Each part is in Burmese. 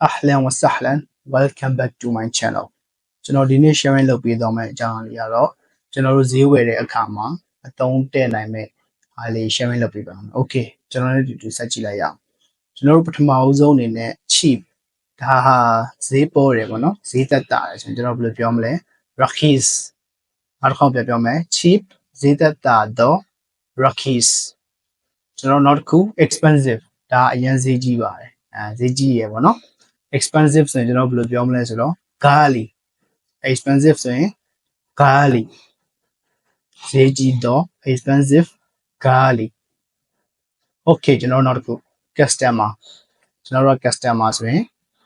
ahlan wa sahlan welcome back to my channel ကျွန်တော်ဒီနေ့ sharing လုပ်ပေးသွားမယ့်အကြောင်းအရာကတော့ကျွန်တော်တို့ဈေးဝယ်တဲ့အခါမှာအသုံးတည့်နိုင်မဲ့အားလေး sharing လုပ်ပေးပါမယ်။ Okay ကျွန်တော်လည်းဒီဒီဆက်ကြည့်လိုက်ရအောင်။ကျွန်တော်တို့ပထမအဦးဆုံးအနေနဲ့ cheap ဒါဟာဈေးပေါ်တယ်ပေါ့နော်။ဈေးသက်သာတယ်ဆိုရင်ကျွန်တော်ဘယ်လိုပြောမလဲ rakhis နောက်တစ်ခေါက်ပြန်ပြောမယ် cheap ဈေးသက်သာတော့ rakhis ကျွန်တော်နောက်တစ်ခု expensive ဒါအရင်ဈေးကြီးပါတယ်အဲဈေးကြီးရယ်ပေါ့နော် expensive ဆိုရင်ကျွန်တော်ဘယ်လိုပြောမလဲဆိုတော့ gali expensive ဆိုရင် gali ဈေးကြီးတော့ expensive gali okay ကျွန်တော်နောက်တစ်ခု customer ကျွန်တော်တို့ customer ဆိုရင်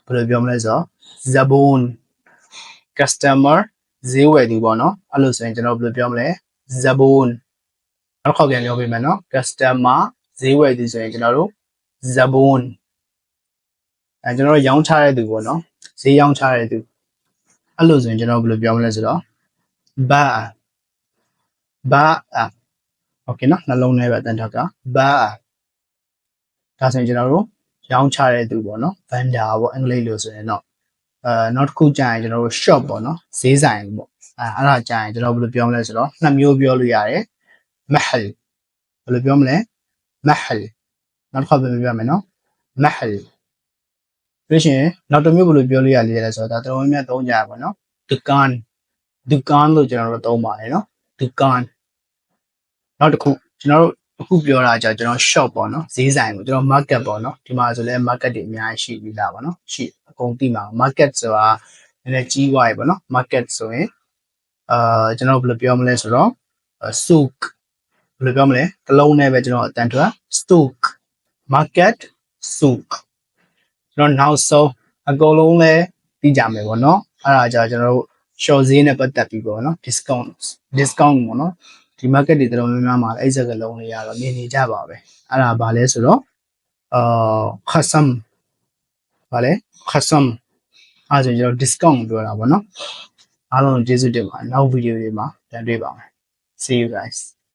ဘယ်လိုပြောမလဲဆိုတော့ zabon customer ဈေးဝယ်သူပေါ့နော်အဲ့လိုဆိုရင်ကျွန်တော်ဘယ်လိုပြောမလဲ zabon နောက်ခေါက်ပြန်ပြောပေးမယ်နော် customer ဈေးဝယ်သူဆိုရင်ကျွန်တော်တို့ zabon အဲကျွန်တော်တို့ရောင်းချတဲ့သူပေါ့နော်ဈေးရောင်းချတဲ့သူအဲ့လိုဆိုရင်ကျွန်တော်ဘယ်လိုပြောမလဲဆိုတော့ ba ba okay နော်နှလုံးထဲပဲတန်ထောက်က ba ဒါဆိုရင်ကျွန်တော်တို့ရောင်းချတဲ့သူပေါ့နော် vendor ပေါ့အင်္ဂလိပ်လိုဆိုရင်တော့အဲနောက်တစ်ခုကြာရင်ကျွန်တော်တို့ shop ပေါ့နော်ဈေးဆိုင်ပေါ့အဲအဲ့ဒါကြာရင်ကျွန်တော်ဘယ်လိုပြောမလဲဆိုတော့နှစ်မျိုးပြောလို့ရတယ် mahal ဘယ်လိုပြောမလဲ mahal နောက်တစ်ခါပြန်ပြမယ်နော် mahal ပြီးရှင်နောက်တစ်မျိုးဘယ်လိုပြောလို့ရလဲဆိုတော့ဒါတော်တော်များများသုံးကြရပါတော့ဒုကန်ဒုကန်လို့ကျွန်တော်တို့သုံးပါတယ်နော်ဒုကန်နောက်တစ်ခုကျွန်တော်တို့အခုပြောတာကြာကျွန်တော် shop ပေါ့နော်ဈေးဆိုင်ကိုကျွန်တော် market ပေါ့နော်ဒီမှာဆိုလဲ market တွေအများကြီးရှိပြီးသားပါနော်ရှိအကုန်သိမှာ market ဆိုတာနည်းနည်းကြီးသွားပြီပေါ့နော် market ဆိုရင်အာကျွန်တော်ဘယ်လိုပြောမလဲဆိုတော့ souk ဘယ်လိုပြောမလဲတစ်လုံးနဲ့ပဲကျွန်တော်အတန်ထွက် stock market souk ကျွန်တော်နောက်ဆုံးအကုန်လုံးလဲပြီးကြမယ်ပေါ့နော်အဲ့ဒါကြာကျွန်တော်တို့ short ဈေးနဲ့ပတ်သက်ပြီးပေါ့နော် discount discount ပေါ့နော်ဒီ market တွေတော်တော်များများမှာအဲ့စကလုံးတွေကတော့မြင်နေကြပါပဲအဲ့ဒါဘာလဲဆိုတော့အာ khasam ဘာလဲ khasam အဲ့ဒါဆိုကျွန်တော် discount ပြောတာပေါ့နော်အားလုံးကျေးဇူးတင်ပါတယ်နောက်ဗီဒီယိုတွေမှာပြန်တွေ့ပါမယ် see you guys